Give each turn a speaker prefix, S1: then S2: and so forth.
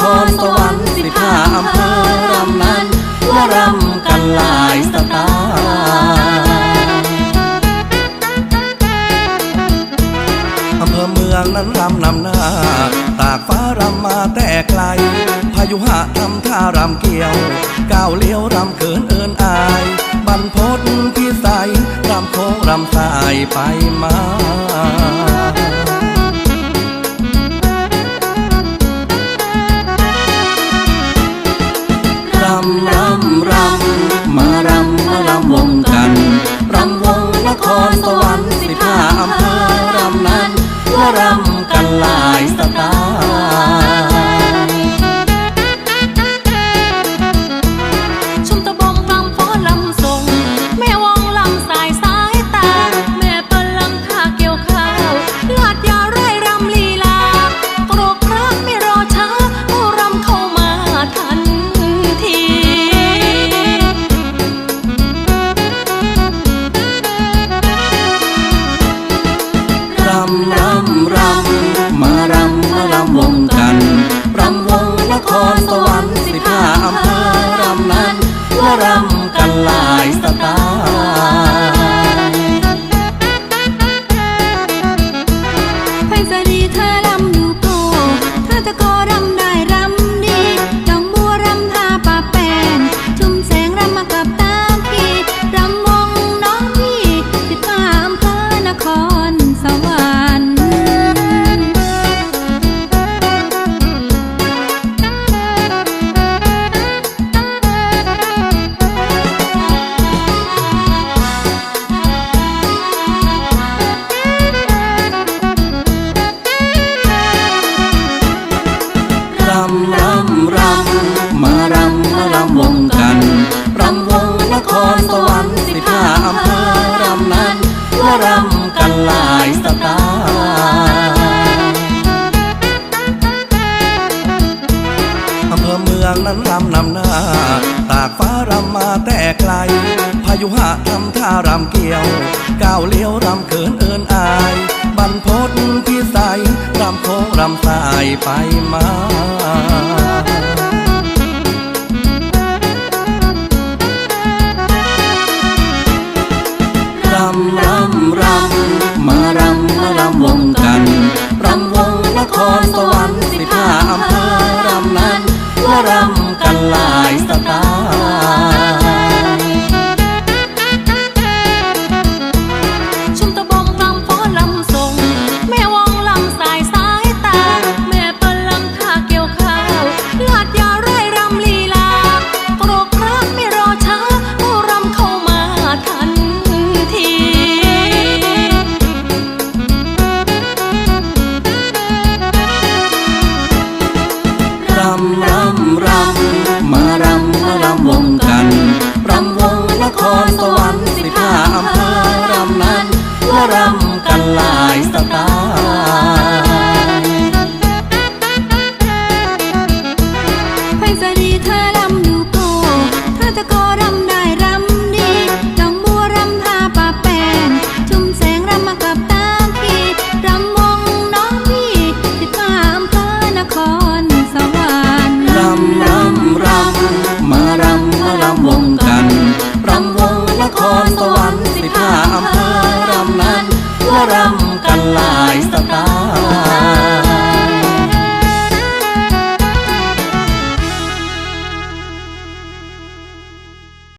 S1: ครสวรรค์สิบห้าอำเภอรำนั้นว่ารำกันหลายสไตา
S2: อำเภอเมืองนั้นรำนำหน้า ตากฟ้ารำมาแต่ไกล พายุหะทำ
S1: ท่ารำเกี่ยวก้าวเลี้ยวรำเขินเอินอาย บร
S2: รพศที่ใสรำโค้งรำสายไปมาำ
S1: มารำมารำวงกัน รำวงนครสวรรค์ องนั้นลำนำหน้า ตากฟ้ารำมาแต่ไกล พายุหะทำท่ารำเกี่ยว ก้าวเลี้ยวรำเขินเอินอาย บันพดพิสัยรำโค้งรำสายไปมาำรำรำมารำมารำวงกัน รำวงนครสวรรค์สิบห้าอำเภอรำนั้น และรำกันหลายสไตล์
S2: รำกันหลายสไตล์ไพศาลีเธอรำดูโกเธอตะโกรำได้รำดีดอกบัวรำทาปะแป้งชุมแสงรำมากับตาพี่รำวงน้องพี่ติดตามเธอนค
S1: รสวรรค์รำรำรำมารำมารำวงกันรำวงนครสวรรค์สิบห้าอำเภอ